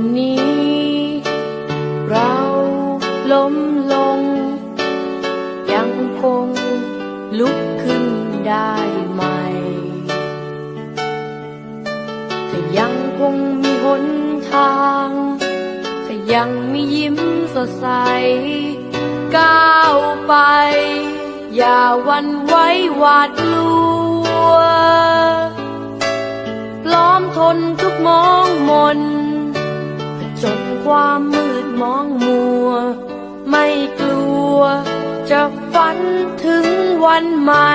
วันนี้ เราล้มลง ยังคงลุกขึ้นได้ใหม่ถ้ายังคงมีหนทางถ้ายังมียิ้มสดใส ก้าวไป อย่าวันไว้หวาดกลัวพร้อมทนทุกมองมน ความมืดมองมัว ไม่กลัว จะฝันถึงวันใหม่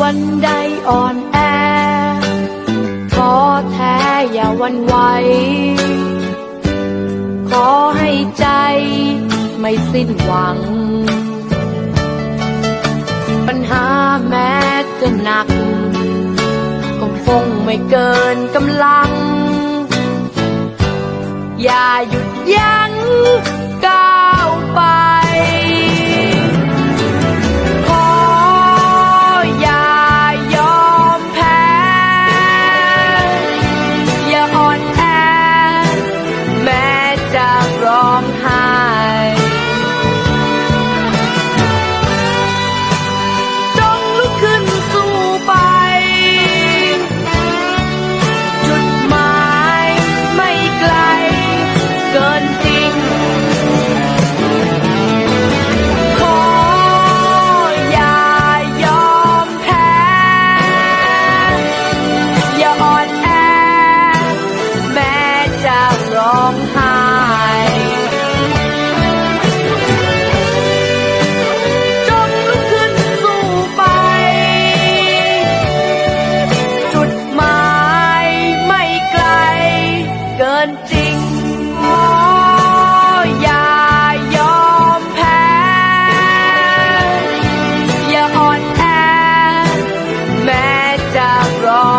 วันใดอ่อนแอท้อแท้อย่าวันไหวขอให้ใจไม่สิ้นหวัง ปัญหาแม้จะหนักก็คงไม่เกินกำลัง อย่าหยุดยั้ง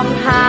somehow.